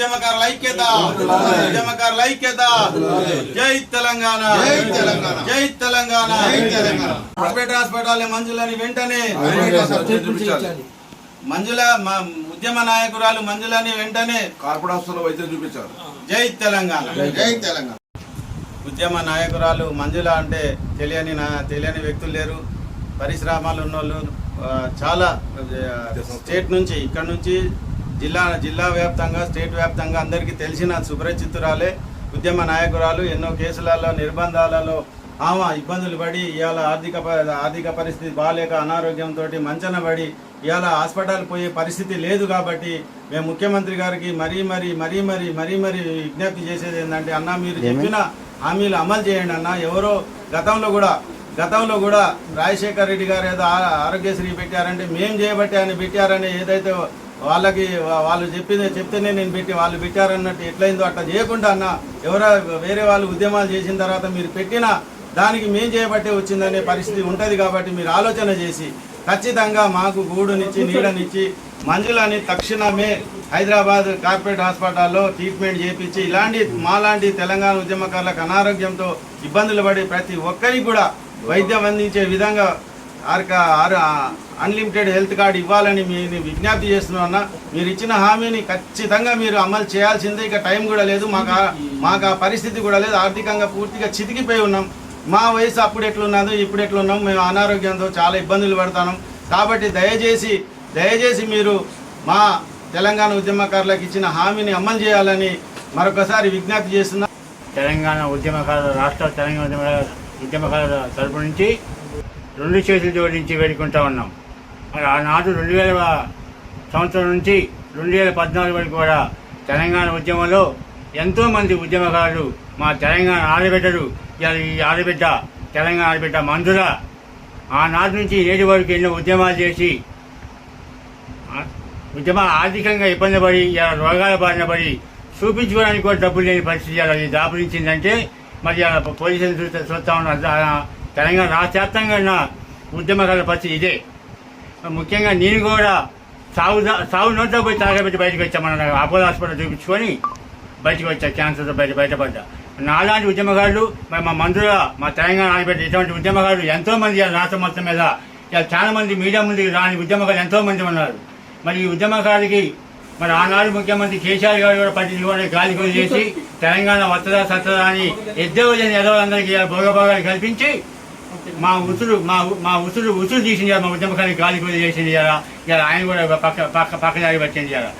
ఉద్యమకారుల ఐక్యత ఉద్యమకారుల ఐక్యత జై తెలంగాణ జై తెలంగాణ. జై తెలంగాణ. జై తెలంగాణ. హాస్పిటల్ హాస్పిటల్ మంజులని వెంటనే మంజుల మా ఉద్యమ నాయకురాలు మంజులని వెంటనే కార్పొరేట్ హాస్పిటల్ వైద్యం చూపించారు. జై తెలంగాణ. జై తెలంగాణ. ఉద్యమ నాయకురాలు మంజుల అంటే తెలియని నా తెలియని వ్యక్తులు లేరు. పరిశ్రమలు ఉన్నోళ్ళు చాలా స్టేట్ నుంచి ఇక్కడ నుంచి జిల్లా జిల్లా వ్యాప్తంగా స్టేట్ వ్యాప్తంగా అందరికీ తెలిసిన సుపరిచితురాలే ఉద్యమ నాయకురాలు ఎన్నో కేసులలో నిర్బంధాలలో ఆమె ఇబ్బందులు పడి ఇవాళ ఆర్థిక ఆర్థిక పరిస్థితి బాగాలేక అనారోగ్యంతో మంచన పడి ఇవాళ హాస్పిటల్ పోయే పరిస్థితి లేదు కాబట్టి మేము ముఖ్యమంత్రి గారికి మరీ మరీ మరీ మరీ మరీ మరీ విజ్ఞప్తి చేసేది ఏంటంటే అన్న మీరు చెప్పిన హామీలు అమలు చేయండి అన్న. ఎవరో గతంలో కూడా గతంలో కూడా రాజశేఖర్ రెడ్డి గారు ఏదో ఆ- ఆరోగ్యశ్రీ పెట్టారంటే మేం చేయబట్టి ఆయన పెట్టారని ఏదైతే వాళ్ళకి వాళ్ళు చెప్పింది చెప్తేనే నేను పెట్టి వాళ్ళు పెట్టారన్నట్టు ఎట్లయిందో అట్లా చేయకుండా అన్న ఎవరో వేరే వాళ్ళు ఉద్యమాలు చేసిన తర్వాత మీరు పెట్టిన దానికి మేం చేయబట్టే వచ్చిందనే పరిస్థితి ఉంటుంది కాబట్టి మీరు ఆలోచన చేసి ఖచ్చితంగా మాకు గూడునిచ్చి నీడనిచ్చి మంజులని తక్షణమే హైదరాబాద్ కార్పొరేట్ హాస్పిటల్లో ట్రీట్మెంట్ చేపించి ఇలాంటి మాలాంటి తెలంగాణ ఉద్యమకారులకు అనారోగ్యంతో ఇబ్బందులు పడి ప్రతి ఒక్కరికి కూడా వైద్యం అందించే విధంగా ఆర్క ఆర్ అన్లిమిటెడ్ హెల్త్ కార్డు ఇవ్వాలని మీరు విజ్ఞప్తి చేస్తున్నాం మీరు ఇచ్చిన హామీని ఖచ్చితంగా మీరు అమలు చేయాల్సిందే. ఇక టైం కూడా లేదు. మాకు మాకు ఆ పరిస్థితి కూడా లేదు. ఆర్థికంగా పూర్తిగా చితికిపోయి ఉన్నాం. మా వయసు అప్పుడు ఎట్లున్నదో ఇప్పుడు ఎట్లున్నాం మేము అనారోగ్యంతో చాలా ఇబ్బందులు పడతాం కాబట్టి దయచేసి దయచేసి మీరు మా తెలంగాణ ఉద్యమకారులకు ఇచ్చిన హామీని అమలు చేయాలని మరొకసారి విజ్ఞప్తి చేస్తున్నాం తెలంగాణ ఉద్యమకారులు రాష్ట్ర తెలంగాణ ఉద్యమకారులు ఉద్యమకాల తరపు నుంచి రెండు చేతులు జోడించి వేడుకుంటా ఉన్నాం. మరి ఆనాడు రెండు వేల సంవత్సరం నుంచి రెండు వేల పద్నాలుగు వరకు కూడా తెలంగాణ ఉద్యమంలో ఎంతోమంది ఉద్యమకారులు మా తెలంగాణ ఆడబిడ్డలు ఈ ఆడబిడ్డ తెలంగాణ ఆడబిడ్డ మందుల ఆనాటి నుంచి నేటి వరకు ఎన్నో ఉద్యమాలు చేసి ఉద్యమ ఆర్థికంగా ఇబ్బంది పడి ఇలా రోగాల బారిన పడి చూపించుకోవడానికి కూడా డబ్బులు లేని పరిస్థితి ఇలా దాపురించిందంటే మరి ఇలా పోలీసులు చూస్తే చూస్తా ఉన్నారు తెలంగాణ రాష్ట్ర ఉన్న ఉద్యమకాల పరిస్థితి ఇదే. ముఖ్యంగా నేను కూడా సాగు సాగు నోట్లో పోయి తాగబెట్టి బయటకు వచ్చామన్న అపోలో హాస్పిటల్ చూపించుకొని బయటకు వచ్చా క్యాన్సర్తో బయట బయటపడ్డా. నాలాంటి ఉద్యమకారులు మరి మా మంత్రుల మా తెలంగాణ ఆడబెట్టి ఇటువంటి ఉద్యమకారులు ఎంతోమంది రాష్ట్రం మొత్తం మీద ఇలా చాలా మంది మీడియా ముందుకు రాని ఉద్యమకారులు ఎంతోమంది ఉన్నారు. మరి ఈ ఉద్యమకారులకి మరి ఆనాడు ముఖ్యమంత్రి కేసీఆర్ గారు కూడా పట్టి కూడా గాలి కొలి చేసి తెలంగాణ వత్తదా సత్తదా అని ఎద్దరు ఎదవలందరికీ భోగభోగాలు కల్పించి మా ఉసురు మా మా ఉసురు ఉసురు తీసింది మా ఉద్యమకానికి గాలి చేసింది ఇలా ఆయన కూడా పక్క పక్క పక్క జారి పట్టింది ఇలా